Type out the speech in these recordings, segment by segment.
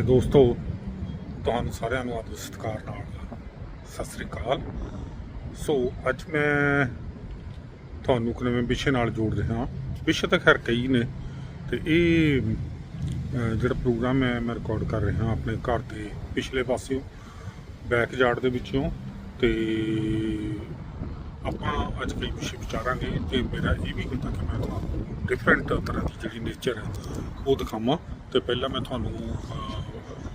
ਪਿਆਰੇ ਦੋਸਤੋ, ਤੁਹਾਨੂੰ ਸਾਰਿਆਂ ਨੂੰ ਆਦਰ ਸਤਿਕਾਰ ਨਾਲ ਸਤਿ ਸ੍ਰੀ ਅਕਾਲ। ਸੋ, ਅੱਜ ਮੈਂ ਤੁਹਾਨੂੰ ਇੱਕ ਨਵੇਂ ਵਿਸ਼ੇ ਨਾਲ ਜੋੜ ਰਿਹਾ ਵਿਸ਼ੇ ਤਾਂ ਖੈਰ ਕਈ ਨੇ ਤੇ ਇਹ ਜਿਹੜਾ ਪ੍ਰੋਗਰਾਮ ਹੈ ਮੈਂ ਰਿਕਾਰਡ ਕਰ ਰਿਹਾ ਆਪਣੇ ਘਰ ਦੇ ਪਿਛਲੇ ਪਾਸਿਓਂ ਬੈਕ ਯਾਰਡ ਦੇ ਵਿੱਚੋਂ ਤੇ ਆਪਾਂ ਅੱਜ ਕਈ ਵਿਸ਼ੇ ਵਿਚਾਰਾਂਗੇ ਤੇ ਮੇਰਾ ਇਹ ਵੀ ਹੁੰਦਾ ਕਿ ਮੈਂ ਤੁਹਾਨੂੰ ਡਿਫਰੈਂਟ ਤਰ੍ਹਾਂ ਦੀ ਜਿਹੜੀ ਨੇਚਰ ਹੈ, ਉਹ ਦਿਖਾਵਾਂ। ਤੇ ਪਹਿਲਾਂ ਮੈਂ ਤੁਹਾਨੂੰ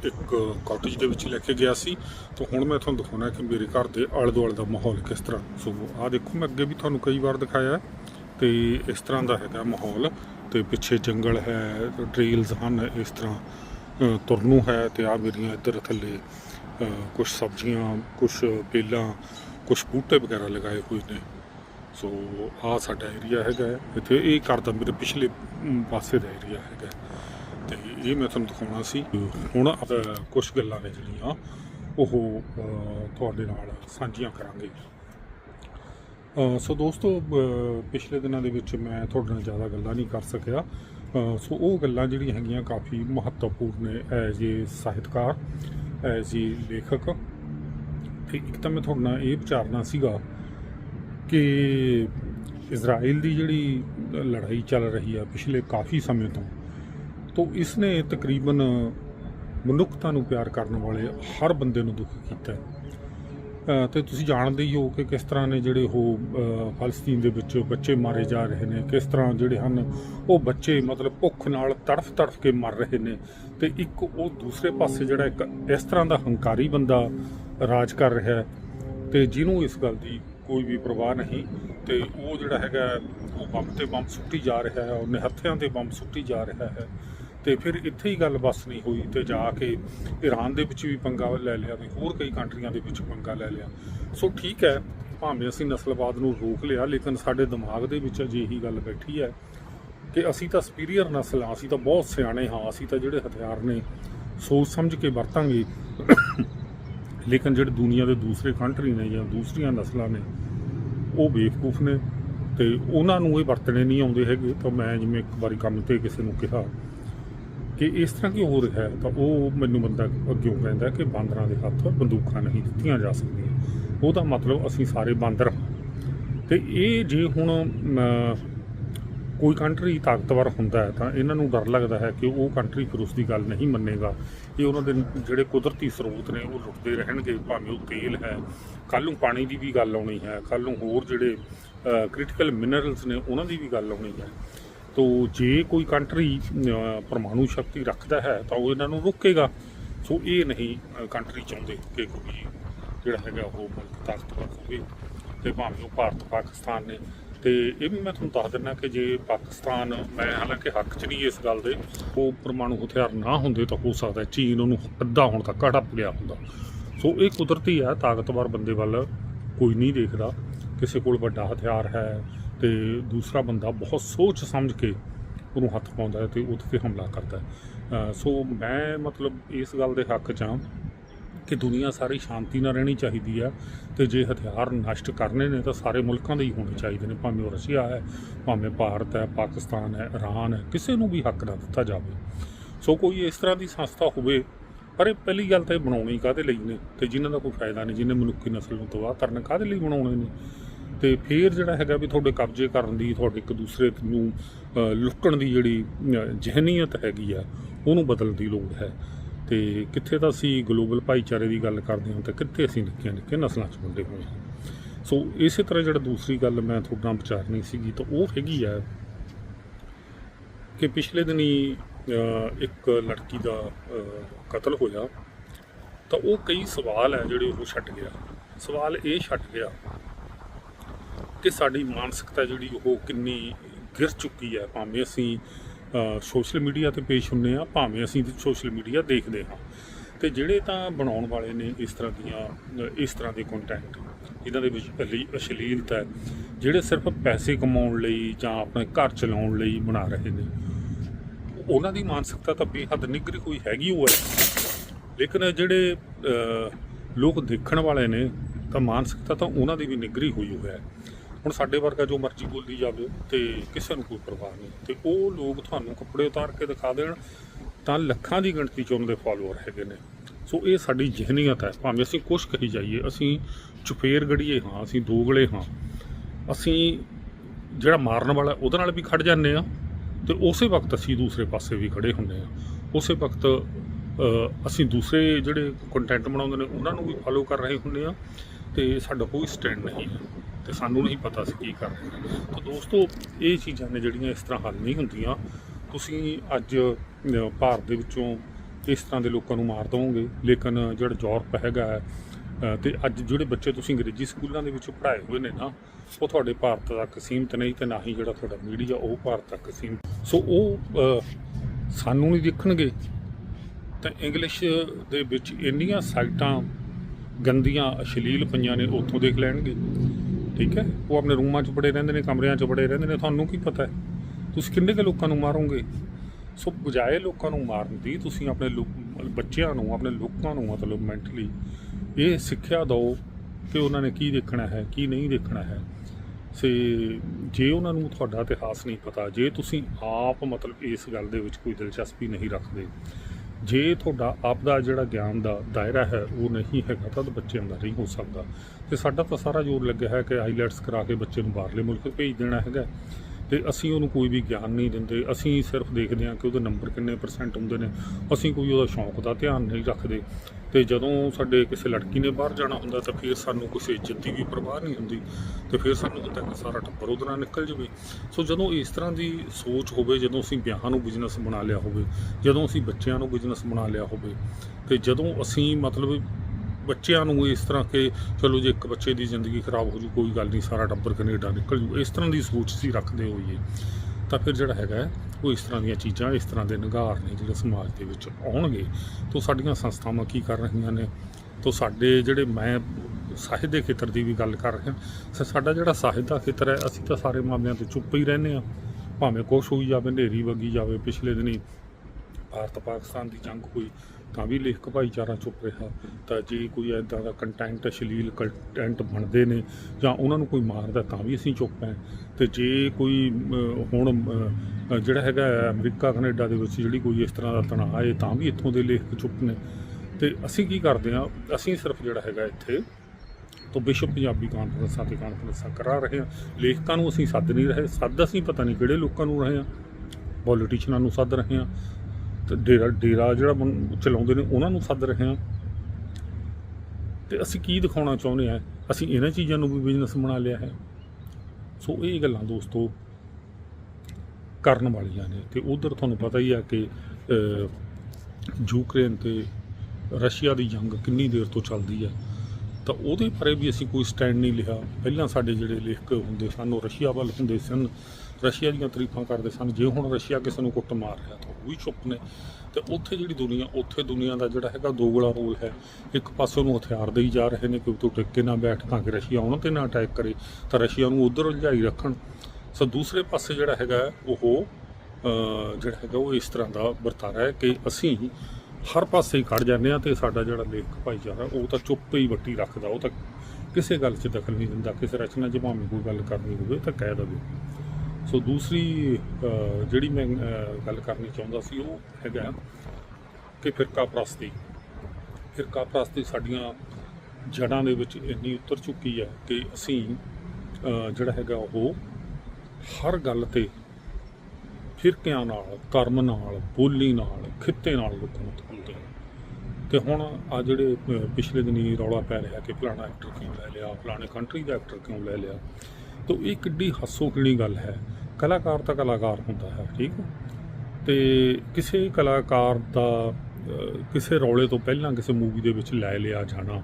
ਇੱਕ ਕਾਟੇਜ ਦੇ ਵਿੱਚ ਲੈ ਕੇ ਗਿਆ ਸੀ। ਤੇ ਹੁਣ ਮੈਂ ਤੁਹਾਨੂੰ ਦਿਖਾਉਣਾ ਕਿ ਮੇਰੇ ਘਰ ਦੇ ਆਲੇ ਦੁਆਲੇ ਦਾ ਮਾਹੌਲ ਕਿਸ ਤਰ੍ਹਾਂ। ਸੋ ਆਹ ਦੇਖੋ ਮੈਂ ਅੱਗੇ ਵੀ ਤੁਹਾਨੂੰ ਕਈ ਵਾਰ ਦਿਖਾਇਆ ਹੈ ਤੇ ਇਸ ਤਰ੍ਹਾਂ ਦਾ ਹੈਗਾ ਮਾਹੌਲ ਤੇ ਪਿੱਛੇ ਜੰਗਲ ਹੈ ਟ੍ਰੇਲਸ ਹਨ ਇਸ ਤਰ੍ਹਾਂ ਅ, ਹੈ ਤੇ ਆ ਮੇਰੀਆਂ ਇੱਧਰ ਥੱਲੇ ਕੁਝ ਸਬਜ਼ੀਆਂ ਕੁਝ ਬੇਲਾਂ ਕੁਝ ਬੂਟੇ ਵਗੈਰਾ ਲਗਾਏ ਹੋਏ ਨੇ। ਸੋ ਆ ਸਾਡਾ ਏਰੀਆ ਹੈਗਾ ਇੱਥੇ ਇਹ ਘਰ ਦਾ ਮੇਰੇ ਪਿਛਲੇ ਪਾਸੇ ਦਾ ਏਰੀਆ ਹੈਗਾ ਤੇ ਇਹ ਮੈਂ ਤੁਹਾਨੂੰ ਦਿਖਾਉਣਾ ਸੀ। ਹੁਣ ਕੁਝ ਗੱਲਾਂ ਨੇ ਜਿਹੜੀਆਂ, ਉਹ ਤੁਹਾਡੇ ਨਾਲ ਸਾਂਝੀਆਂ ਕਰਾਂਗੇ। ਸੋ ਦੋਸਤੋ ਪਿਛਲੇ ਦਿਨਾਂ ਦੇ ਵਿੱਚ ਮੈਂ ਤੁਹਾਡੇ ਨਾਲ ਜ਼ਿਆਦਾ ਗੱਲਾਂ ਨਹੀਂ ਕਰ ਸਕਿਆ। ਸੋ ਉਹ ਗੱਲਾਂ ਜਿਹੜੀਆਂ ਹੈਗੀਆਂ ਕਾਫੀ ਮਹੱਤਵਪੂਰਨ ਨੇ ਐਜ਼ ਏ ਸਾਹਿਤਕਾਰ, ਐਜ਼ ਏ ਲੇਖਕ। ਤੇ ਇੱਕ ਤਾਂ ਮੈਂ ਤੁਹਾਡੇ ਨਾਲ ਇਹ ਵਿਚਾਰਨਾ ਸੀਗਾ ਕਿ ਇਜ਼ਰਾਈਲ ਦੀ ਜਿਹੜੀ ਲੜਾਈ ਚੱਲ ਰਹੀ ਆ ਪਿਛਲੇ ਕਾਫੀ ਸਮੇਂ ਤੋਂ ਤੋਂ ਇਸ ਨੇ ਤਕਰੀਬਨ ਮਨੁੱਖਤਾ ਨੂੰ ਪਿਆਰ ਕਰਨ ਵਾਲੇ ਹਰ ਬੰਦੇ ਨੂੰ ਦੁਖੀ ਕੀਤਾ ਹੈ। ਤੇ ਤੁਸੀਂ ਜਾਣਦੇ ਹੀ ਹੋ ਕਿ ਕਿਸ ਤਰ੍ਹਾਂ ਨੇ ਜਿਹੜੇ ਉਹ ਫਲਸਤੀਨ ਦੇ ਵਿੱਚ ਬੱਚੇ ਮਾਰੇ ਜਾ ਰਹੇ ਨੇ, ਕਿਸ ਤਰ੍ਹਾਂ ਜਿਹੜੇ ਹਨ ਉਹ ਬੱਚੇ ਮਤਲਬ ਭੁੱਖ ਨਾਲ ਤੜਫ ਤੜਫ ਕੇ ਮਰ ਰਹੇ ਨੇ। ਤੇ ਇੱਕ ਉਹ ਦੂਸਰੇ ਪਾਸੇ ਜਿਹੜਾ ਇੱਕ ਇਸ ਤਰ੍ਹਾਂ ਦਾ ਹੰਕਾਰੀ ਬੰਦਾ ਰਾਜ ਕਰ ਰਿਹਾ ਹੈ ਤੇ ਜਿਹਨੂੰ ਇਸ ਗੱਲ ਦੀ ਕੋਈ ਵੀ ਪਰਵਾਹ ਨਹੀਂ। ਤੇ ਉਹ ਜਿਹੜਾ ਹੈਗਾ, ਉਹ ਬੰਬ ਤੇ ਬੰਬ ਸੁੱਟੀ ਜਾ ਰਿਹਾ ਹੈ, ਉਹਨੇ ਹੱਥਿਆਂ ਤੇ ਬੰਬ ਸੁੱਟੀ ਜਾ ਰਿਹਾ ਹੈ। ਤੇ ਫਿਰ ਇੱਥੇ ਹੀ ਗੱਲ ਬਸ ਨਹੀਂ ਹੋਈ ਤੇ ਜਾ ਕੇ ਈਰਾਨ ਦੇ ਵਿੱਚ ਵੀ ਪੰਗਾ ਲੈ ਲਿਆ ਤੇ ਹੋਰ ਕਈ ਕੰਟਰੀਆਂ ਦੇ ਵਿੱਚ ਪੰਗਾ ਲੈ ਲਿਆ। ਸੋ ਠੀਕ ਹੈ, ਭਾਵੇਂ ਅਸੀਂ ਨਸਲਵਾਦ ਨੂੰ ਰੋਕ ਲਿਆ, ਲੇਕਿਨ ਸਾਡੇ ਦਿਮਾਗ ਦੇ ਵਿੱਚ ਅਜੇ ਇਹੀ ਗੱਲ ਬੈਠੀ ਹੈ ਕਿ ਅਸੀਂ ਤਾਂ ਸੁਪੀਰੀਅਰ ਨਸਲ ਹਾਂ, ਅਸੀਂ ਤਾਂ ਬਹੁਤ ਸਿਆਣੇ ਹਾਂ, ਅਸੀਂ ਤਾਂ ਜਿਹੜੇ ਹਥਿਆਰ ਨੇ ਸੋਚ ਸਮਝ ਕੇ ਵਰਤਾਂਗੇ। ਲੇਕਿਨ ਜਿਹੜੇ ਦੁਨੀਆ ਦੇ ਦੂਸਰੇ ਕੰਟਰੀ ਨੇ ਜਾਂ ਦੂਸਰੀਆਂ ਨਸਲਾਂ ਨੇ, ਉਹ ਬੇਵਕੂਫ ਨੇ ਤੇ ਉਹਨਾਂ ਨੂੰ ਇਹ ਵਰਤਣੇ ਨਹੀਂ ਆਉਂਦੇ ਹੈਗੇ। ਤਾਂ ਮੈਂ ਜਿਵੇਂ ਇੱਕ ਵਾਰੀ ਕੰਮ ਤੇ ਕਿਸੇ ਨੂੰ ਕਿਹਾ ਕਿ ਇਸ ਤਰ੍ਹਾਂ ਕਿਉਂ ਹੋ ਰਿਹਾ ਤਾਂ ਉਹ ਮੈਨੂੰ ਬੰਦਾ ਅੱਗੇ ਕਹਿੰਦਾ ਕਿ ਬਾਂਦਰਾਂ ਦੇ ਹੱਥ ਬੰਦੂਕਾਂ ਨਹੀਂ ਦਿੱਤੀਆਂ ਜਾ ਸਕਦੀਆਂ। ਉਹਦਾ ਮਤਲਬ ਅਸੀਂ ਸਾਰੇ ਬਾਂਦਰ ਹਾਂ। ਤੇ ਇਹ ਜੇ ਹੁਣ ਕੋਈ ਕੰਟਰੀ ਤਾਕਤਵਰ ਹੁੰਦਾ ਹੈ ਤਾਂ ਇਹਨਾਂ ਨੂੰ ਡਰ ਲੱਗਦਾ ਹੈ ਕਿ ਉਹ ਕੰਟਰੀ ਫਿਰ ਉਸ ਦੀ ਗੱਲ ਨਹੀਂ ਮੰਨੇਗਾ। ਇਹ ਉਹਨਾਂ ਦੇ ਜਿਹੜੇ ਕੁਦਰਤੀ ਸਰੋਤ ਨੇ ਉਹ ਲੁੱਟਦੇ ਰਹਿਣਗੇ, ਭਾਵੇਂ ਉਹ ਤੇਲ ਹੈ। ਕੱਲ ਨੂੰ ਪਾਣੀ ਦੀ ਵੀ ਗੱਲ ਆਉਣੀ ਹੈ ਕੱਲ ਨੂੰ ਹੋਰ ਜਿਹੜੇ ਕ੍ਰਿਟੀਕਲ ਮਿਨਰਲਸ ਨੇ ਉਹਨਾਂ ਦੀ ਵੀ ਗੱਲ ਆਉਣੀ ਹੈ। ਤੋ ਜੇ ਕੋਈ ਕੰਟਰੀ ਪਰਮਾਣੂ ਸ਼ਕਤੀ ਰੱਖਦਾ ਹੈ, ਤਾਂ ਉਹ ਇਹਨਾਂ ਨੂੰ ਰੋਕੇਗਾ। ਸੋ ਇਹ ਨਹੀਂ ਕੰਟਰੀ ਚਾਹੁੰਦੇ ਕਿ ਕੋਈ ਜਿਹੜਾ ਹੈਗਾ ਉਹ ਮੁਲਕ ਤਾਕਤਵਰ ਹੋਵੇ ਤੇ ਭਾਵੇਂ ਉਹ ਭਾਰਤ, ਪਾਕਿਸਤਾਨ ਨੇ। ਤੇ ਇਹ ਵੀ ਮੈਂ ਤੁਹਾਨੂੰ ਦੱਸ ਦਿੰਦਾ ਕਿ ਜੇ ਪਾਕਿਸਤਾਨ, ਮੈਂ ਹਾਲਾਂਕਿ ਹੱਕ 'ਚ ਨਹੀਂ ਇਸ ਗੱਲ ਦੇ, ਉਹ ਪਰਮਾਣੂ ਹਥਿਆਰ ਨਾ ਹੁੰਦੇ ਤਾਂ ਹੋ ਸਕਦਾ ਚੀਨ ਉਹਨੂੰ ਅੱਧਾ ਹੁਣ ਤੱਕ ਹੜੱਪ ਗਿਆ ਹੁੰਦਾ। ਸੋ ਇਹ ਕੁਦਰਤੀ ਹੈ, ਤਾਕਤਵਰ ਬੰਦੇ ਵੱਲ ਕੋਈ ਨਹੀਂ ਦੇਖਦਾ। ਕਿਸੇ ਕੋਲ ਵੱਡਾ ਹਥਿਆਰ ਹੈ ਤੇ ਦੂਸਰਾ ਬੰਦਾ ਬਹੁਤ ਸੋਚ ਸਮਝ ਕੇ ਉਹਨੂੰ ਹੱਥ ਪਾਉਂਦਾ ਹੈ ਤੇ ਉਹਦੇ ਤੇ ਹਮਲਾ ਕਰਦਾ ਹੈ। ਸੋ ਮੈਂ ਮਤਲਬ ਇਸ ਗੱਲ ਦੇ ਹੱਕ 'ਚ ਹਾਂ ਕਿ ਦੁਨੀਆ ਸਾਰੀ ਸ਼ਾਂਤੀ ਨਾਲ ਰਹਿਣੀ ਚਾਹੀਦੀ ਹੈ ਤੇ ਜੇ ਹਥਿਆਰ ਨਸ਼ਟ ਕਰਨੇ ਨੇ ਤਾਂ ਸਾਰੇ ਮੁਲਕਾਂ ਦੇ ਹੀ ਹੋਣੇ ਚਾਹੀਦੇ ਨੇ, ਭਾਵੇਂ ਉਹ ਰਸ਼ੀਆ ਹੈ, ਭਾਵੇਂ ਭਾਰਤ ਹੈ, ਪਾਕਿਸਤਾਨ ਹੈ, ਇਰਾਨ ਹੈ, ਕਿਸੇ ਨੂੰ ਵੀ ਹੱਕ ਨਾ ਦਿੱਤਾ ਜਾਵੇ। ਸੋ ਕੋਈ ਇਸ ਤਰ੍ਹਾਂ ਦੀ ਸੰਸਥਾ ਹੋਵੇ, ਪਰ ਇਹ ਪਹਿਲੀ ਗੱਲ ਤਾਂ ਇਹ ਬਣਾਉਣੀ ਕਾਹਦੇ ਲਈ ਨੇ ਤੇ ਜਿਨ੍ਹਾਂ ਦਾ ਕੋਈ ਫਾਇਦਾ ਨਹੀਂ ਜਿਹਨੇ ਮਨੁੱਖੀ ਨਸਲ ਨੂੰ ਤਬਾਹ ਕਰਨ ਕਾਹਦੇ ਲਈ ਬਣਾਉਣੇ ਨੇ। ਤੇ ਫਿਰ ਜਿਹੜਾ ਹੈਗਾ ਵੀ ਤੁਹਾਡੇ ਕਬਜ਼ੇ ਕਰਨ ਦੀ ਤੁਹਾਡੇ ਇੱਕ ਦੂਸਰੇ ਨੂੰ ਲੁੱਟਣ ਦੀ ਜਿਹੜੀ ਅ, ਹੈਗੀ ਆ ਉਹਨੂੰ ਬਦਲਣ ਦੀ ਲੋੜ ਹੈ। ਤੇ ਕਿੱਥੇ ਤਾਂ ਅਸੀਂ ਗਲੋਬਲ ਭਾਈਚਾਰੇ ਦੀ ਗੱਲ ਕਰਦੇ ਹਾਂ ਤਾਂ ਕਿੱਥੇ ਅਸੀਂ ਨਿੱਕੀਆਂ ਨਿੱਕੀਆਂ ਨਸਲਾਂ 'ਚ ਵੰਡੇ ਹੋਏ ਹਾਂ। ਸੋ ਇਸੇ ਤਰ੍ਹਾਂ ਜਿਹੜਾ ਦੂਸਰੀ ਗੱਲ ਮੈਂ ਤੁਹਾਡੇ ਨਾਲ ਵਿਚਾਰਨੀ ਸੀਗੀ ਤਾਂ ਉਹ ਹੈਗੀ ਆ ਕਿ ਪਿਛਲੇ ਦਿਨੀ ਇੱਕ ਲੜਕੀ ਦਾ ਕਤਲ ਹੋਇਆ। ਤਾਂ ਉਹ ਕਈ ਸਵਾਲ ਹੈ ਜਿਹੜੇ ਉਹ ਛੱਡ ਗਿਆ। ਸਵਾਲ ਇਹ ਛੱਡ ਗਿਆ ਕਿ ਸਾਡੀ ਮਾਨਸਿਕਤਾ ਜਿਹੜੀ ਉਹ ਕਿੰਨੀ ਗਿਰ ਚੁੱਕੀ ਹੈ, ਭਾਵੇਂ ਅਸੀਂ ਸੋਸ਼ਲ ਮੀਡੀਆ ਤੇ ਪੇਸ਼ ਹੁੰਨੇ ਆ ਭਾਵੇਂ ਅਸੀਂ ਸੋਸ਼ਲ ਮੀਡੀਆ ਦੇਖਦੇ ਹਾਂ। ਤੇ ਜਿਹੜੇ ਤਾਂ ਬਣਾਉਣ ਵਾਲੇ ਨੇ ਇਸ ਤਰ੍ਹਾਂ ਦੀਆਂ, ਇਸ ਤਰ੍ਹਾਂ ਦੇ ਕੰਟੈਂਟ ਇਹਨਾਂ ਦੇ ਵਿੱਚ ਅਲੀ- ਅਸ਼ਲੀਲਤਾ ਹੈ, ਜਿਹੜੇ ਸਿਰਫ ਪੈਸੇ ਕਮਾਉਣ ਲਈ ਜਾਂ ਆਪਣੇ ਘਰ ਚਲਾਉਣ ਲਈ ਬਣਾ ਰਹੇ ਨੇ, ਉਹਨਾਂ ਦੀ ਮਾਨਸਿਕਤਾ ਤਾਂ ਬੇਹੱਦ ਨਿਗਰੀ ਹੋਈ ਹੈਗੀ ਉਹ ਹੈ। ਲੇਕਿਨ ਜਿਹੜੇ ਲੋਕ ਦੇਖਣ ਵਾਲੇ ਨੇ, ਤਾਂ ਮਾਨਸਿਕਤਾ ਤਾਂ ਉਹਨਾਂ ਦੀ ਵੀ ਨਿਗਰੀ ਹੋਈ ਹੋਇਆ ਹੈ। ਹੁਣ ਸਾਡੇ ਵਰਗਾ ਜੋ ਮਰਜ਼ੀ ਬੋਲੀ ਜਾਵੇ ਤੇ ਕਿਸੇ ਨੂੰ ਕੋਈ ਪਰਵਾਹ ਨਹੀਂ। ਤੇ ਉਹ ਲੋਕ ਤੁਹਾਨੂੰ ਕੱਪੜੇ ਉਤਾਰ ਕੇ ਦਿਖਾ ਦੇਣ, ਤਾਂ ਲੱਖਾਂ ਦੀ ਗਿਣਤੀ 'ਚ ਉਹਨਾਂ ਦੇ ਫਾਲੋਅਰ ਹੈਗੇ ਨੇ। ਸੋ ਇਹ ਸਾਡੀ ਜਿਹਨੀਅਤ ਹੈ। ਭਾਵੇਂ ਅਸੀਂ ਕੁਛ ਕਹੀ ਜਾਈਏ, ਅਸੀਂ ਚੁਫੇਰ ਗੜੀਏ ਹਾਂ, ਅਸੀਂ ਦੋਗਲੇ ਹਾਂ, ਅਸੀਂ ਜਿਹੜਾ ਮਾਰਨ ਵਾਲਾ ਉਹਦੇ ਨਾਲ ਵੀ ਖੜ ਜਾਂਦੇ ਆ ਤੇ ਉਸੇ ਵਕਤ ਅਸੀਂ ਦੂਸਰੇ ਪਾਸੇ ਵੀ ਖੜੇ ਹੁੰਦੇ ਆ ਉਸੇ ਵਕਤ ਅਸੀਂ ਦੂਸਰੇ ਜਿਹੜੇ ਕੰਟੈਂਟ ਬਣਾਉਂਦੇ ਨੇ, ਉਹਨਾਂ ਨੂੰ ਵੀ ਫਾਲੋ ਕਰ ਰਹੇ ਹੁੰਦੇ ਆ ਤੇ ਸਾਡਾ ਕੋਈ ਸਟੈਂਡ ਨਹੀਂ ਹੈ। ਤੇ ਸਾਨੂੰ ਨਹੀਂ ਪਤਾ ਸੀ ਕੀ ਕਰਨਾ। ਤਾਂ ਦੋਸਤੋ ਇਹ ਚੀਜ਼ਾਂ ਨੇ ਜਿਹੜੀਆਂ ਇਸ ਤਰ੍ਹਾਂ ਹੱਲ ਨਹੀਂ ਹੁੰਦੀਆਂ। ਤੁਸੀਂ ਅੱਜ ਭਾਰਤ ਦੇ ਵਿੱਚੋਂ ਇਸ ਤਰ੍ਹਾਂ ਦੇ ਲੋਕਾਂ ਨੂੰ ਮਾਰ ਦਵੋਗੇ। ਲੇਕਿਨ ਜਿਹੜਾ ਯੂਰਪ ਹੈਗਾ ਹੈ, ਅ, ਤੇ ਅੱਜ ਜਿਹੜੇ ਬੱਚੇ ਤੁਸੀਂ ਅੰਗਰੇਜ਼ੀ ਸਕੂਲਾਂ ਦੇ ਵਿੱਚ ਪੜ੍ਹਾਏ ਹੋਏ ਨੇ ਨਾ ਉਹ ਤੁਹਾਡੇ ਭਾਰਤ ਤੱਕ ਸੀਮਤ ਨਹੀਂ ਤੇ ਨਾ ਹੀ ਜਿਹੜਾ ਤੁਹਾਡਾ ਮੀਡੀਆ ਉਹ ਭਾਰਤ ਤੱਕ ਸੀਮਤ। ਸੋ ਉਹ ਸਾਨੂੰ ਨਹੀਂ ਦੇਖਣਗੇ। ਤਾਂ ਇੰਗਲਿਸ਼ ਦੇ ਵਿੱਚ ਇੰਨੀਆਂ ਸਾਈਟਾਂ ਗੰਦੀਆਂ ਅਸ਼ਲੀਲ ਪਈਆਂ ਨੇ ਉੱਥੋਂ ਦੇਖ ਲੈਣਗੇ। ਠੀਕ ਹੈ? ਉਹ ਆਪਣੇ ਰੂਮਾਂ 'ਚ ਬੜੇ ਰਹਿੰਦੇ ਨੇ, ਕਮਰਿਆਂ 'ਚ ਬੜੇ ਰਹਿੰਦੇ ਨੇ। ਤੁਹਾਨੂੰ ਕੀ ਪਤਾ ਹੈ? ਤੁਸੀਂ ਕਿੰਨੇ ਕੁ ਲੋਕਾਂ ਨੂੰ ਮਾਰੋਗੇ? ਸੋ ਬਜਾਏ ਲੋਕਾਂ ਨੂੰ ਮਾਰਨ ਦੀ ਤੁਸੀਂ ਆਪਣੇ ਲੋਕ- ਬੱਚਿਆਂ ਨੂੰ, ਆਪਣੇ ਲੋਕਾਂ ਨੂੰ ਮਤਲਬ ਮੈਂਟਲੀ ਇਹ ਸਿੱਖਿਆ ਦਿਓ ਕਿ ਉਹਨਾਂ ਨੇ ਕੀ ਦੇਖਣਾ ਹੈ, ਕੀ ਨਹੀਂ ਦੇਖਣਾ ਹੈ। ਸੇ ਜੇ ਉਹਨਾਂ ਨੂੰ ਤੁਹਾਡਾ ਇਤਿਹਾਸ ਨਹੀਂ ਪਤਾ, ਜੇ ਤੁਸੀਂ ਆਪ ਮਤਲਬ ਇਸ ਗੱਲ ਦੇ ਵਿੱਚ ਕੋਈ ਦਿਲਚਸਪੀ ਨਹੀਂ ਰੱਖਦੇ ਜੇ ਤੁਹਾਡਾ ਆਪ ਦਾ ਜਿਹੜਾ ਗਿਆਨ ਦਾ ਦਾਇਰਾ ਹੈ, ਉਹ ਨਹੀਂ ਹੈਗਾ, ਤਾਂ ਬੱਚਿਆਂ ਦਾ ਨਹੀਂ ਹੋ ਸਕਦਾ। ਤੇ ਸਾਡਾ ਤਾਂ ਸਾਰਾ ਜ਼ੋਰ ਲੱਗਿਆ ਹੈ ਕਿ ਆਈਲੈਟਸ ਕਰਾ ਕੇ ਬੱਚੇ ਨੂੰ ਬਾਹਰਲੇ ਮੁਲਕ ਭੇਜ ਦੇਣਾ ਹੈਗਾ। ਤੇ ਅਸੀਂ ਉਹਨੂੰ ਕੋਈ ਵੀ ਗਿਆਨ ਨਹੀਂ ਦਿੰਦੇ। ਅਸੀਂ ਸਿਰਫ ਦੇਖਦੇ ਹਾਂ ਕਿ ਉਹਦੇ ਨੰਬਰ ਕਿੰਨੇ ਪਰਸੈਂਟ ਹੁੰਦੇ ਨੇ। ਅਸੀਂ ਕੋਈ ਉਹਦਾ ਸ਼ੌਂਕ ਦਾ ਧਿਆਨ ਨਹੀਂ ਰੱਖਦੇ। ਤੇ ਜਦੋਂ ਸਾਡੇ ਕਿਸੇ ਲੜਕੀ ਨੇ ਬਾਹਰ ਜਾਣਾ ਹੁੰਦਾ, ਤਾਂ ਫਿਰ ਸਾਨੂੰ ਕਿਸੇ ਇੱਜ਼ਤ ਦੀ ਵੀ ਪਰਵਾਹ ਨਹੀਂ ਹੁੰਦੀ। ਤੇ ਫਿਰ ਸਾਨੂੰ ਹੁੰਦਾ ਕਿ ਸਾਰਾ ਟੱਬਰ ਉਹਦੇ ਨਾਲ ਨਿਕਲ ਜਾਵੇ। ਸੋ ਜਦੋਂ ਇਸ ਤਰ੍ਹਾਂ ਦੀ ਸੋਚ ਹੋਵੇ, ਜਦੋਂ ਅਸੀਂ ਵਿਆਹਾਂ ਨੂੰ ਬਿਜ਼ਨਸ ਬਣਾ ਲਿਆ ਹੋਵੇ, ਜਦੋਂ ਅਸੀਂ ਬੱਚਿਆਂ ਨੂੰ ਬਿਜ਼ਨਸ ਬਣਾ ਲਿਆ ਹੋਵੇ, ਤੇ ਜਦੋਂ ਅਸੀਂ ਮਤਲਬ ਬੱਚਿਆਂ ਨੂੰ ਇਸ ਤਰ੍ਹਾਂ ਕਿ ਚਲੋ ਜੇ ਇੱਕ ਬੱਚੇ ਦੀ ਜ਼ਿੰਦਗੀ ਖਰਾਬ ਹੋ ਜੂ, ਕੋਈ ਗੱਲ ਨਹੀਂ, ਸਾਰਾ ਟੱਬਰ ਕੈਨੇਡਾ ਨਿਕਲ ਜੂ। ਇਸ ਤਰ੍ਹਾਂ ਦੀ ਸੋਚ ਸੀ ਰੱਖਦੇ ਹੋਈਏ ਤਾਂ ਫਿਰ ਜਿਹੜਾ ਹੈਗਾ ਉਹ ਇਸ ਤਰ੍ਹਾਂ ਦੀਆਂ ਚੀਜ਼ਾਂ, ਇਸ ਤਰ੍ਹਾਂ ਦੇ ਨਿਗਾਰ ਨੇ ਜਿਹੜੇ ਸਮਾਜ ਦੇ ਵਿੱਚ ਆਉਣਗੇ, ਤੋਂ ਸਾਡੀਆਂ ਸੰਸਥਾਵਾਂ ਕੀ ਕਰ ਰਹੀਆਂ ਨੇ? ਤੋਂ ਸਾਡੇ ਜਿਹੜੇ ਮੈਂ ਸਾਹਿਤ ਦੇ ਖੇਤਰ ਦੀ ਵੀ ਗੱਲ ਕਰ ਰਿਹਾ ਸਾਡਾ ਜਿਹੜਾ ਸਾਹਿਤ ਦਾ ਖੇਤਰ ਹੈ, ਅਸੀਂ ਤਾਂ ਸਾਰੇ ਮਾਮਲਿਆਂ ਤੇ ਚੁੱਪ ਹੀ ਰਹਿੰਦੇ ਆ ਭਾਵੇਂ ਕੁਛ ਹੋਈ ਜਾਵੇ, ਹਨੇਰੀ ਵਗੀ ਜਾਵੇ ਪਿਛਲੇ ਦਿਨੀ ਭਾਰਤ ਪਾਕਿਸਤਾਨ ਦੀ ਜੰਗ ਹੋਈ, ਤਾਂ ਵੀ ਲੇਖਕ ਭਾਈਚਾਰਾ ਚੁੱਪ ਰਿਹਾ। ਤਾਂ ਜੇ ਕੋਈ ਐਦਾਂ ਦਾ ਕੰਟੈਂਟ ਅਸ਼ਲੀਲ ਕੰਟੈਂਟ ਬਣਦੇ ਨੇ ਜਾਂ ਉਹਨਾਂ ਨੂੰ ਕੋਈ ਮਾਰਦਾ, ਤਾਂ ਵੀ ਅਸੀਂ ਚੁੱਪ ਹੈ। ਤੇ ਜੇ ਕੋਈ ਹੁਣ ਜਿਹੜਾ ਹੈਗਾ ਅਮਰੀਕਾ, ਕੈਨੇਡਾ ਦੇ ਵਿੱਚ ਜਿਹੜੀ ਕੋਈ ਇਸ ਤਰ੍ਹਾਂ ਦਾ ਤਣਾਅ ਹੈ, ਤਾਂ ਵੀ ਇੱਥੋਂ ਦੇ ਲੇਖਕ ਚੁੱਪ ਨੇ। ਤੇ ਅਸੀਂ ਕੀ ਕਰਦੇ ਹਾਂ, ਅਸੀਂ ਸਿਰਫ ਜਿਹੜਾ ਹੈਗਾ ਇੱਥੇ ਤੋਂ ਵਿਸ਼ਵ ਪੰਜਾਬੀ ਕਾਨਫਰੰਸਾਂ ਤੇ ਕਾਨਫਰੰਸਾਂ ਕਰਾ ਰਹੇ ਹਾਂ। ਲੇਖਕਾਂ ਨੂੰ ਅਸੀਂ ਸੱਦ ਨਹੀਂ ਰਹੇ, ਸੱਦ ਅਸੀਂ ਪਤਾ ਨਹੀਂ ਕਿਹੜੇ ਲੋਕਾਂ ਨੂੰ ਰਹੇ ਹਾਂ। ਪੋਲੀਟੀਸ਼ੀਅਨਾਂ ਨੂੰ ਸੱਦ ਰਹੇ ਹਾਂ। ਤੇ ਡੇਰਾ ਡੇਰਾ ਜਿਹੜਾ ਬਣ- ਚਲਾਉਂਦੇ ਨੇ, ਉਹਨਾਂ ਨੂੰ ਸੱਦ ਰਹੇ ਹਾਂ। ਤੇ ਅਸੀਂ ਕੀ ਦਿਖਾਉਣਾ ਚਾਹੁੰਦੇ ਆ ਅਸੀਂ ਇਹਨਾਂ ਚੀਜ਼ਾਂ ਨੂੰ ਵੀ ਬਿਜ਼ਨਸ ਬਣਾ ਲਿਆ ਹੈ। ਸੋ ਇਹ ਗੱਲਾਂ ਦੋਸਤੋ ਕਰਨ ਵਾਲੀਆਂ ਨੇ। ਤੇ ਉਧਰ ਤੁਹਾਨੂੰ ਪਤਾ ਹੀ ਆ ਕਿ ਯੂਕਰੇਨ ਤੇ ਰਸ਼ੀਆ ਦੀ ਜੰਗ ਕਿੰਨੀ ਦੇਰ ਤੋਂ ਚੱਲਦੀ ਹੈ। ਤਾਂ ਉਹਦੇ ਬਾਰੇ ਵੀ ਅਸੀਂ ਕੋਈ ਸਟੈਂਡ ਨਹੀਂ ਲਿਆ। ਪਹਿਲਾਂ ਸਾਡੇ ਜਿਹੜੇ ਲੇਖਕ ਹੁੰਦੇ ਸਨ, ਉਹ ਰਸ਼ੀਆ ਵੱਲ ਹੁੰਦੇ ਸਨ। ਰਸ਼ੀਆ ਦੀਆਂ ਤਾਰੀਫਾਂ ਕਰਦੇ ਸਨ, ਜੇ ਹੁਣ ਰਸ਼ੀਆ ਕਿਸੇ ਨੂੰ ਕੁੱਟ ਮਾਰ ਰਿਹਾ ਤਾਂ ਉਹ ਵੀ ਚੁੱਪ ਨੇ। ਤੇ ਉੱਥੇ ਜਿਹੜੀ ਦੁਨੀਆ, ਉੱਥੇ ਦੁਨੀਆ ਦਾ ਜਿਹੜਾ ਹੈਗਾ ਦੋਗਲਾ ਰੋਲ ਹੈ, ਇੱਕ ਪਾਸੇ ਨੂੰ ਹਥਿਆਰ ਦੇਈ ਜਾ ਰਹੇ ਨੇ ਕਿ ਤੂੰ ਟਿਕ ਕੇ ਨਾ ਬੈਠ ਤਾਂ ਕਿ ਰਸ਼ੀਆ ਉਹਨਾਂ ਤੇ ਨਾ ਅਟੈਕ ਕਰੇ, ਤਾਂ ਰਸ਼ੀਆ ਨੂੰ ਉਧਰ ਉਲਝਾਈ ਰੱਖਣ। ਸੋ ਦੂਸਰੇ ਪਾਸੇ ਜਿਹੜਾ ਹੈਗਾ, ਉਹ ਜਿਹੜਾ ਹੈਗਾ ਉਹ ਇਸ ਤਰ੍ਹਾਂ ਦਾ ਵਰਤਾਰਾ ਹੈ ਕਿ ਅਸੀਂ ਹਰ ਪਾਸੇ ਹੀ ਖੜ ਜਾਂਦੇ ਆ ਤੇ ਸਾਡਾ ਜਿਹੜਾ ਲੇਖ ਭਾਈਚਾਰਾ, ਉਹ ਤਾਂ ਚੁੱਪ ਹੀ ਵੱਟੀ ਰੱਖਦਾ, ਉਹ ਤਾਂ ਕਿਸੇ ਗੱਲ 'ਚ ਦਖਲ ਨਹੀਂ ਦਿੰਦਾ, ਕਿਸੇ ਰਚਨਾ 'ਚ ਭਾਵੇਂ ਕੋਈ ਗੱਲ ਕਰਨੀ ਹੋਵੇ ਤਾਂ ਕਹਿ ਦੇਵੇ ਸੋ ਦੂਸਰੀ ਜਿਹੜੀ ਮੈਂ ਗੱਲ ਕਰਨੀ ਚਾਹੁੰਦਾ ਸੀ, ਉਹ ਹੈਗਾ ਕਿ ਫਿਰਕਾ ਪ੍ਰਸਤੀ। ਫਿਰਕਾ ਪ੍ਰਸਤੀ ਸਾਡੀਆਂ ਜੜਾਂ ਦੇ ਵਿੱਚ ਇੰਨੀ ਉਤਰ ਚੁੱਕੀ ਹੈ ਕਿ ਅਸੀਂ ਜਿਹੜਾ ਹੈਗਾ ਉਹ ਹਰ ਗੱਲ ਤੇ ਫਿਰਕਿਆਂ ਨਾਲ, ਕਰਮ ਨਾਲ, ਬੋਲੀ ਨਾਲ, ਖਿੱਤੇ ਨਾਲ ਲੋਕਾਂ ਨੂੰ ਤਕਲਦੇ ਹਾਂ। ਤੇ ਹੁਣ ਆ ਜਿਹੜੇ ਪਿਛਲੇ ਦਿਨੀ ਰੌਲਾ ਪੈ ਰਿਹਾ ਕਿ ਫਲਾਣਾ ਐਕਟਰ ਕਿਉਂ ਲੈ ਲਿਆ, ਫਲਾਣੇ ਕੰਟਰੀ ਦਾ ਐਕਟਰ ਕਿਉਂ ਲੈ ਲਿਆ ਤਾਂ ਇਹ ਕਿੱਡੀ ਹਾਸੋਹੀਣੀ ਗੱਲ ਹੈ। ਕਲਾਕਾਰ ਤਾਂ ਕਲਾਕਾਰ ਹੁੰਦਾ ਹੈ ਠੀਕ ਹੈ। ਤੇ ਕਿਸੇ ਕਲਾਕਾਰ ਦਾ ਕਿਸੇ ਰੌਲੇ ਤੋਂ ਪਹਿਲਾਂ ਕਿਸੇ ਮੂਵੀ ਦੇ ਵਿੱਚ ਲੈ ਲਿਆ ਜਾਣਾ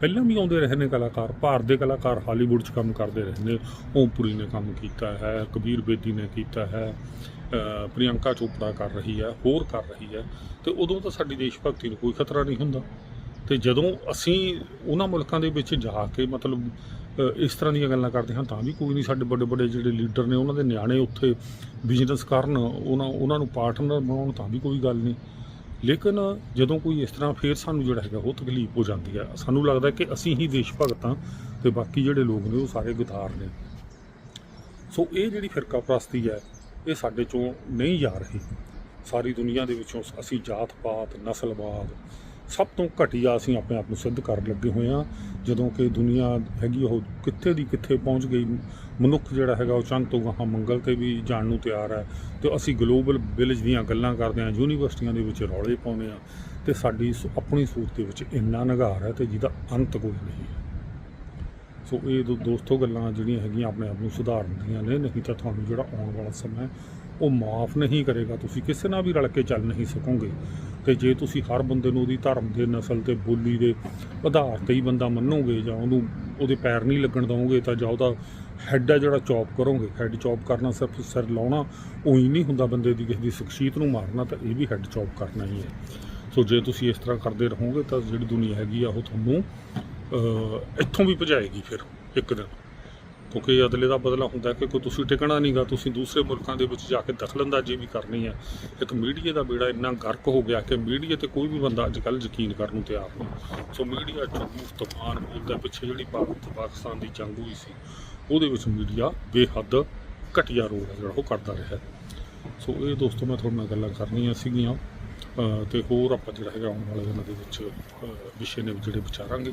ਪਹਿਲਾਂ ਵੀ ਆਉਂਦੇ ਰਹੇ ਨੇ ਕਲਾਕਾਰ ਭਾਰਤ ਦੇ ਕਲਾਕਾਰ ਹਾਲੀਵੁੱਡ 'ਚ ਕੰਮ ਕਰਦੇ ਰਹੇ ਨੇ ਓਮਪੁਰੀ ਨੇ ਕੰਮ ਕੀਤਾ ਹੈ ਕਬੀਰ ਬੇਦੀ ਨੇ ਕੀਤਾ ਹੈ ਅਹ, ਪ੍ਰਿਯੰਕਾ ਚੋਪੜਾ ਕਰ ਰਹੀ ਹੈ ਹੋਰ ਕਰ ਰਹੀ ਹੈ। ਤੇ ਉਦੋਂ ਤਾਂ ਸਾਡੀ ਦੇਸ਼ ਭਗਤੀ ਨੂੰ ਕੋਈ ਖਤਰਾ ਨਹੀਂ ਹੁੰਦਾ। ਤੇ ਜਦੋਂ ਅਸੀਂ ਉਹਨਾਂ ਮੁਲਕਾਂ ਦੇ ਵਿੱਚ ਜਾ ਕੇ ਮਤਲਬ ਇਸ ਤਰ੍ਹਾਂ ਦੀਆਂ ਗੱਲਾਂ ਕਰਦੇ ਹਾਂ, ਤਾਂ ਵੀ ਕੋਈ ਨਹੀਂ ਸਾਡੇ ਵੱਡੇ ਵੱਡੇ ਜਿਹੜੇ ਲੀਡਰ ਨੇ, ਉਹਨਾਂ ਦੇ ਨਿਆਣੇ ਉੱਥੇ ਬਿਜ਼ਨਸ ਕਰਨ, ਉਹਨਾਂ ਉਹਨਾਂ ਨੂੰ ਪਾਰਟਨਰ ਬਣਾਉਣ, ਤਾਂ ਵੀ ਕੋਈ ਗੱਲ ਨਹੀਂ। ਲੇਕਿਨ ਜਦੋਂ ਕੋਈ ਇਸ ਤਰ੍ਹਾਂ ਫੇਰ ਸਾਨੂੰ ਜਿਹੜਾ ਹੈਗਾ ਉਹ ਤਕਲੀਫ ਹੋ ਜਾਂਦੀ ਹੈ। ਸਾਨੂੰ ਲੱਗਦਾ ਕਿ ਅਸੀਂ ਹੀ ਦੇਸ਼ ਭਗਤ ਹਾਂ ਤੇ ਬਾਕੀ ਜਿਹੜੇ ਲੋਕ ਨੇ ਉਹ ਸਾਰੇ ਗੁਦਾਰ ਨੇ। ਸੋ ਇਹ ਜਿਹੜੀ ਫਿਰਕਾ ਪ੍ਰਸਤੀ ਹੈ, ਇਹ ਸਾਡੇ ਚੋਂ ਨਹੀਂ ਜਾ ਰਹੀ। ਸਾਰੀ ਦੁਨੀਆ ਦੇ ਵਿੱਚੋਂ ਅਸੀਂ ਜਾਤ-ਪਾਤ, ਨਸਲਵਾਦ ਸਭ ਤੋਂ ਘਟੀਆ ਅਸੀਂ ਆਪਣੇ ਆਪ ਨੂੰ ਸਿੱਧ ਕਰਨ ਲੱਗੇ ਹੋਏ ਆ ਜਦੋਂ ਕਿ ਦੁਨੀਆ ਹੈਗੀ ਉਹ ਕਿੱਥੇ ਦੀ ਕਿੱਥੇ ਪਹੁੰਚ ਗਈ, ਮਨੁੱਖ ਜਿਹੜਾ ਹੈਗਾ ਉਹ ਚੰਦ ਤੋਂ ਗਾਹਾਂ ਮੰਗਲ ਤੇ ਵੀ ਜਾਣ ਨੂੰ ਤਿਆਰ ਹੈ ਤੇ ਅਸੀਂ ਗਲੋਬਲ ਵਿਲੇਜ ਦੀਆਂ ਗੱਲਾਂ ਕਰਦੇ ਹਾਂ, ਯੂਨੀਵਰਸਿਟੀਆਂ ਦੇ ਵਿੱਚ ਰੌਲੇ ਪਾਉਂਦੇ ਆ ਤੇ ਸਾਡੀ ਸ- ਆਪਣੀ ਸੋਚ ਦੇ ਵਿੱਚ ਇੰਨਾ ਨਿਗਾਰ ਹੈ ਤੇ ਜਿਹਦਾ ਅੰਤ ਕੋਈ ਨਹੀਂ ਹੈ। ਸੋ ਇਹ ਦੋ- ਦੋਸਤੋ ਗੱਲਾਂ ਜਿਹੜੀਆਂ ਹੈਗੀਆਂ ਆਪਣੇ ਆਪ ਨੂੰ ਸੁਧਾਰਨ ਦੀਆਂ ਨੇ, ਨਹੀਂ ਤਾਂ ਤੁਹਾਨੂੰ ਜਿਹੜਾ ਆਉਣ ਵਾਲਾ ਸਮਾਂ ਉਹ ਮਾਫ ਨਹੀਂ ਕਰੇਗਾ, ਤੁਸੀਂ ਕਿਸੇ ਨਾਲ ਵੀ ਰਲ ਕੇ ਚੱਲ ਨਹੀਂ ਸਕੋਗੇ। ਤੇ ਜੇ ਤੁਸੀਂ ਹਰ ਬੰਦੇ ਨੂੰ ਉਹਦੀ ਧਰਮ ਦੇ, ਨਸਲ ਤੇ, ਬੋਲੀ ਦੇ ਆਧਾਰ ਤੇ ਹੀ ਬੰਦਾ ਮੰਨੋਗੇ ਜਾਂ ਉਹਨੂੰ ਉਹਦੇ ਪੈਰ ਨਹੀਂ ਲੱਗਣ ਦਵੋਗੇ ਤਾਂ ਜਾਂ ਉਹਦਾ ਹੈੱਡ ਆ ਜਿਹੜਾ ਚੌਪ ਕਰੋਗੇ ਹੈੱਡ ਚੌਪ ਕਰਨਾ ਸਿਰਫ ਸਿਰ ਲਾਉਣਾ, ਉਹੀ ਨਹੀਂ ਹੁੰਦਾ ਬੰਦੇ ਦੀ ਕਿਸੇ ਦੀ ਸ਼ਖਸੀਅਤ ਨੂੰ ਮਾਰਨਾ ਤਾਂ ਇਹ ਵੀ ਹੈੱਡ ਚੌਪ ਕਰਨਾ ਹੀ ਹੈ। ਸੋ ਜੇ ਤੁਸੀਂ ਇਸ ਤਰ੍ਹਾਂ ਕਰਦੇ ਰਹੋਗੇ ਤਾਂ ਜਿਹੜੀ ਦੁਨੀਆ ਹੈਗੀ ਆ ਉਹ ਤੁਹਾਨੂੰ ਇੱਥੋਂ ਵੀ ਭਜਾਏਗੀ ਫਿਰ, ਇੱਕ ਦਿਨ। ਕਿਉਂਕਿ ਅਦਲੇ ਦਾ ਬਦਲਾ ਹੁੰਦਾ ਕਿ ਕੋਈ ਤੁਸੀਂ ਟਿਕਣਾ ਨਹੀਂਗਾ ਤੁਸੀਂ ਦੂਸਰੇ ਮੁਲਕਾਂ ਦੇ ਵਿੱਚ ਜਾ ਕੇ ਦਖਲਅੰਦਾਜ਼ੀ ਵੀ ਕਰਨੀ ਹੈ। ਇੱਕ ਮੀਡੀਆ ਦਾ ਬੇੜਾ ਇੰਨਾ ਗਰਕ ਹੋ ਗਿਆ ਕਿ ਮੀਡੀਆ ਤੇ ਕੋਈ ਵੀ ਬੰਦਾ ਅੱਜ ਕੱਲ੍ਹ ਯਕੀਨ ਕਰਨ ਨੂੰ ਤਿਆਰ ਨਹੀਂ। ਸੋ ਮੀਡੀਆ ਝੂਠ ਤੂਫਾਨ ਬੋਲਦਾ ਪਿੱਛੇ ਜਿਹੜੀ ਭਾਰਤ ਪਾਕਿਸਤਾਨ ਦੀ ਜੰਗ ਹੋਈ ਸੀ, ਉਹਦੇ ਵਿੱਚ ਮੀਡੀਆ ਬੇਹੱਦ ਘਟੀਆ ਰੋਲ ਹੈ ਜਿਹੜਾ ਉਹ ਕਰਦਾ ਰਿਹਾ ਸੋ ਇਹ ਦੋਸਤੋ, ਮੈਂ ਤੁਹਾਡੇ ਨਾਲ ਗੱਲਾਂ ਕਰਨੀਆਂ ਸੀਗੀਆਂ। ਤੇ ਹੋਰ ਆਪਾਂ ਜਿਹੜਾ ਹੈਗਾ ਆਉਣ ਵਾਲੇ ਦਿਨਾਂ ਦੇ ਵਿੱਚ ਵਿਸ਼ੇ ਨੇ ਜਿਹੜੇ ਵਿਚਾਰਾਂਗੇ।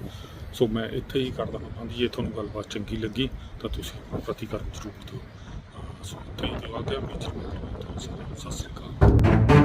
ਸੋ ਮੈਂ ਇੱਥੇ ਹੀ ਕਰਦਾ ਹਾਂ ਜੀ ਜੇ ਤੁਹਾਨੂੰ ਗੱਲਬਾਤ ਚੰਗੀ ਲੱਗੀ ਤਾਂ ਤੁਸੀਂ ਆਪਣਾ ਪ੍ਰਤੀਕਰਮ ਜ਼ਰੂਰ ਦਿਓ। ਅ, ਸੋ ਤੇ ਦਿਓ ਆਗਿਆ ਵਿੱਚ ਸਤਿ ਸ਼੍ਰੀ ਅਕਾਲ।